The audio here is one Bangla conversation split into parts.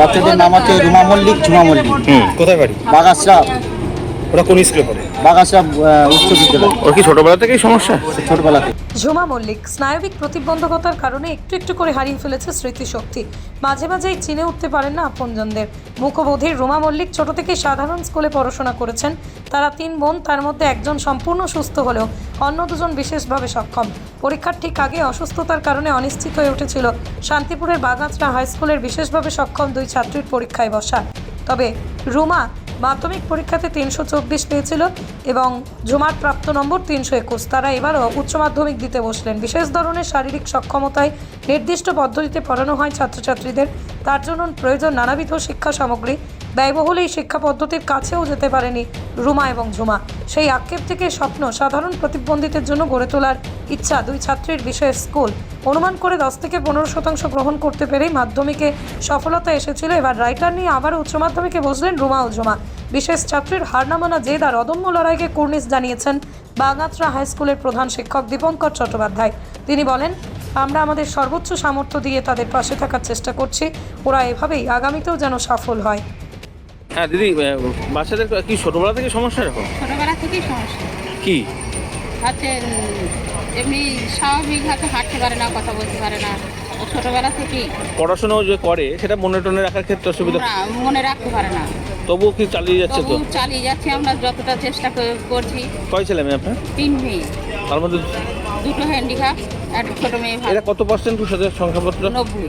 বাচ্চাদের নাম আছে রুমা মল্লিক ঝুমা মল্লিক। হুম। কোথায় বাড়ি? বাগাসরা। ওরা কোন স্কুলে পড়ে? বাগাসরা উচ্চ বিদ্যালয়। ওর কি ছোটবেলা থেকেই সমস্যা? ছোটবেলাতে ঝুমা মল্লিক স্নায়বিক প্রতিবন্ধকতার কারণে একটু একটু করে হারিয়ে ফেলেছে স্মৃতিশক্তি। মাঝে মাঝেই চিনে উঠতে পারেন না আপনজনদের। মুখবোধির রুমা মল্লিক ছোট থেকে সাধারণ স্কুলে পড়াশোনা করেছেন। তারা তিন বোন তার মধ্যে একজন সম্পূর্ণ সুস্থ হলেও অন্য দুজন বিশেষভাবে সক্ষম। পরীক্ষার ঠিক আগে অসুস্থতার কারণে অনিশ্চিত হয়ে উঠেছিল। শান্তিপুরের বাগাছড়া হাই স্কুলের বিশেষভাবে সক্ষম দুই ছাত্রীর পরীক্ষায় বসা। তবে রুমা মাধ্যমিক পরীক্ষাতে তিনশো চব্বিশ পেয়েছিল এবং ঝুমার প্রাপ্ত নম্বর তিনশো একুশ। তারা এবারও উচ্চ মাধ্যমিক দিতে বসলেন। বিশেষ ধরনের শারীরিক সক্ষমতায় নির্দিষ্ট পদ্ধতিতে পড়ানো হয় ছাত্রছাত্রীদের। তার জন্য প্রয়োজন নানাবিধ শিক্ষা সামগ্রী ব্যয়বহুল এই শিক্ষা পদ্ধতির কাছেও যেতে পারেনি রুমা এবং ঝুমা। সেই আক্ষেপ থেকে স্বপ্ন সাধারণ প্রতিবন্ধীদের জন্য গড়ে তোলার ইচ্ছা দুই ছাত্রীর বিশেষ স্কুল। অনুমান করে দশ থেকে পনেরো শতাংশ গ্রহণ করতে পেরেই মাধ্যমিকে সফলতা এসেছিল। এবার রাইটার নিয়ে আবার উচ্চ মাধ্যমিকে বসলেন রুমা ও ঝুমা। বিশেষ ছাত্রীর হারনামানা জেদ আর অদম্য লড়াইকে কুর্নিশ জানিয়েছেন বাগাতরা হাই স্কুলের প্রধান শিক্ষক দীপঙ্কর চট্টোপাধ্যায়। তিনি বলেন, আমরা আমাদের সর্বোচ্চ সামর্থ্য দিয়ে তাদের পাশে থাকার চেষ্টা করছি। ওরা এভাবেই আগামীতেও যেন সফল হয়। হ্যাঁ দিদি বাচ্চাদের কি ছোটবেলা থেকে সমস্যা এরকম? ছোটবেলা থেকেই সমস্যা। কি? হচ্ছে এমনি স্বাভাবিক হাতে হাঁটতে পারে না কথা বলতে পারে না। ছোটবেলা থেকেই। পড়াশোনাও যে করে সেটা মনে টনে রাখার ক্ষেত্রে অসুবিধা? না, মনে রাখতে পারে না। তবুও কি চালিয়ে যাচ্ছে তো? চালিয়ে যাচ্ছি আমরা যতটা চেষ্টা করছি। কয় ছেলে মেয়ে আপনার? তিন মেয়ে। তার মধ্যে দুটো হ্যান্ডিক্যাপ একটা ছোট মেয়ে এরা কত পার্সেন্ট সংখ্যাপত্র? নব্বই।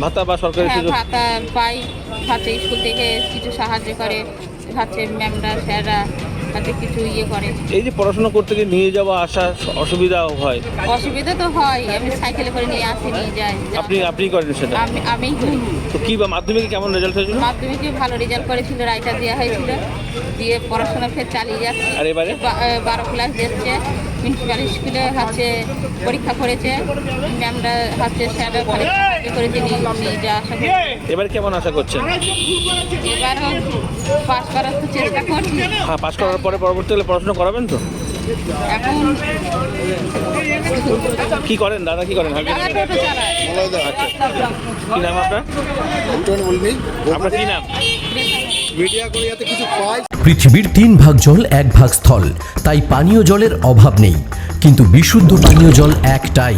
ভাতা বা সরকারি হ্যাঁ সুযোগ? ভাতা পাই হচ্ছে স্কুল থেকে কিছু সাহায্য করে। হচ্ছে ম্যামরা স্যাররা হাতে কিছু ইয়ে করে। এই যে পড়াশোনা করতে গিয়ে নিয়ে যাওয়া আসা অসুবিধাও হয়। অসুবিধা তো হয় আমি সাইকেলে করে নিয়ে আসি নিয়ে যাই। আপনি আপনি করেন সেটা? আমি আমিই করি। তো কি বা মাধ্যমিকে কেমন রেজাল্ট হয়েছিল? মাধ্যমিকে ভালো রেজাল্ট করেছিল রাইটার দেওয়া হয়েছিল। দিয়ে পড়াশোনা ফের চালিয়ে যাচ্ছে। আর এবারে? বারো ক্লাস দিচ্ছে। প্রিন্সিপাল স্কুলে হচ্ছে পরীক্ষা করেছে ম্যামরা হচ্ছে স্যাররা ভালো করেছে নিয়ে আসা করে। এবারে কেমন আশা করছেন? এবারও পাস করার তো চেষ্টা করছি। হ্যাঁ পাস করার পরে পরবর্তীকালে পড়াশোনা করাবেন তো? এখন কি করেন? দাদা কি করেন? আচ্ছা। কি নাম আপনার? আপনার কি নাম? পৃথিবীর তিন ভাগ জল এক ভাগ স্থল। তাই পানীয় জলের অভাব নেই। কিন্তু বিশুদ্ধ পানীয় জল একটাই।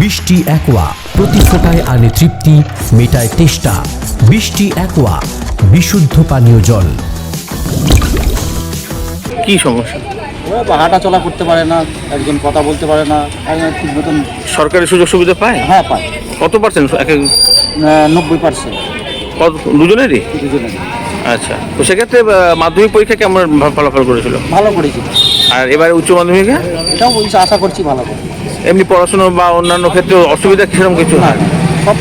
বৃষ্টি একোয়া। প্রতি ফোটায় আনে তৃপ্তি মেটায় তেষ্টা। বৃষ্টি একোয়া। বিশুদ্ধ পানীয় জল। কি সমস্যা? ও হাঁটা চলা করতে পারে না একজন কথা বলতে পারে না একজন ঠিক মতন সরকারি সুযোগ সুবিধা পায়? হ্যাঁ পায়। কত পার্সেন্ট এক নব্বই পার্সেন্ট কত দুজনেরই? দুজনে আচ্ছা। তো সেক্ষেত্রে মাধ্যমিক পরীক্ষা কেমন ফলাফল করেছিল? ভালো করেছিল। আর এবারে উচ্চ মাধ্যমিকে এটাও আশা করছি ভালো করে এমনি পড়াশোনা বা অন্যান্য ক্ষেত্রে অসুবিধা সেরকম কিছু? হয় সব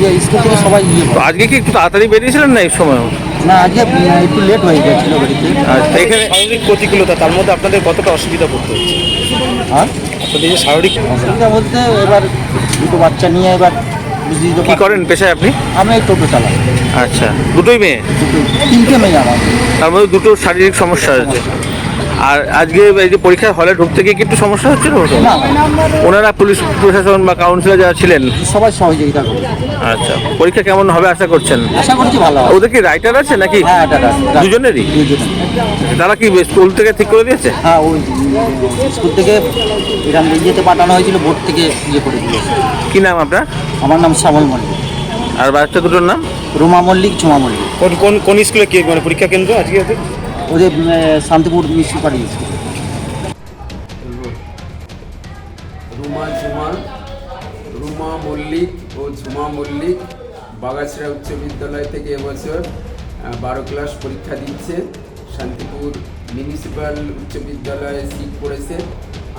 ইয়ে স্কুল থেকে সবাই ইয়ে করে। আজকে কি একটু তাড়াতাড়ি বেরিয়েছিলেন না এই সময়? না আজকে একটু লেট হয়ে গেছিল বাড়িতে। আচ্ছা এখানে শারীরিক প্রতিকূলতা তার মধ্যে আপনাদের কতটা অসুবিধা পড়তে হচ্ছে হ্যাঁ? আপনাদের যে শারীরিক অসুবিধা বলতে এবার দুটো বাচ্চা নিয়ে এবার বুঝতেই তো কি পারছেন। করেন পেশায় আপনি? আমি এই টোটো চালাই। আচ্ছা দুটোই মেয়ে? দুটো তিনটে মেয়ে আমার। তার মধ্যে দুটো শারীরিক সমস্যা আছে আর আজকে এই যে পরীক্ষার হলে ঢুকতে গিয়ে কি একটু সমস্যা হচ্ছিল না ওনারা পুলিশ প্রশাসন বা কাউন্সিলর যারা ছিলেন? সবাই সহযোগিতা আচ্ছা পরীক্ষা কেমন হবে আশা করছেন? আশা করছি ভালো হবে। ওদের কি রাইটার আছে নাকি? হ্যাঁ দুজনেরই? দুজনে তারা কি স্কুল থেকে ঠিক করে দিয়েছে? হ্যাঁ ওই স্কুল থেকে এখান থেকে পাঠানো হয়েছিল বোর্ড থেকে ইয়ে করে দিয়েছে। কি নাম আপনার? আমার নাম শ্যামল মল্লিক। আর বাচ্চা দুটোর নাম? রুমা মল্লিক ঝুমা মল্লিক। কোন কোন কোন স্কুলে কি মানে পরীক্ষা কেন্দ্র আজকে ওদের? শান্তিপুর মিউনিসিপালিটি স্কুল রুমা ঝুমা, রুমা মল্লিক ও ঝুমা মল্লিক বাগাছড়া উচ্চ বিদ্যালয় থেকে এবছর বারো ক্লাস পরীক্ষা দিচ্ছে। শান্তিপুর মিউনিসিপ্যাল উচ্চ বিদ্যালয়ে সিট পড়েছে।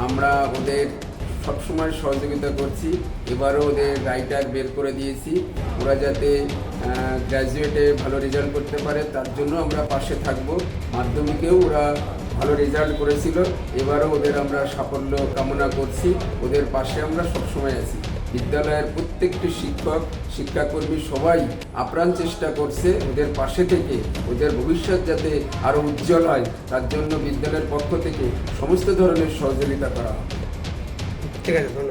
আমরা ওদের সবসময় সহযোগিতা করছি। এবারও ওদের রাইটার বের করে দিয়েছি। ওরা যাতে গ্র্যাজুয়েটে ভালো রেজাল্ট করতে পারে, তার জন্য আমরা পাশে থাকব। মাধ্যমিকেও ওরা ভালো রেজাল্ট করেছিল। এবারও ওদের আমরা সাফল্য কামনা করছি। ওদের পাশে আমরা সবসময় আছি। বিদ্যালয়ের প্রত্যেকটি শিক্ষক, শিক্ষাকর্মী সবাই আপ্রাণ চেষ্টা করছে ওদের পাশে থেকে, ওদের ভবিষ্যৎ যাতে আরও উজ্জ্বল হয়, তার জন্য বিদ্যালয়ের পক্ষ থেকে সমস্ত ধরনের সহযোগিতা করা হবে। ঠিক আছে, ধন্যবাদ।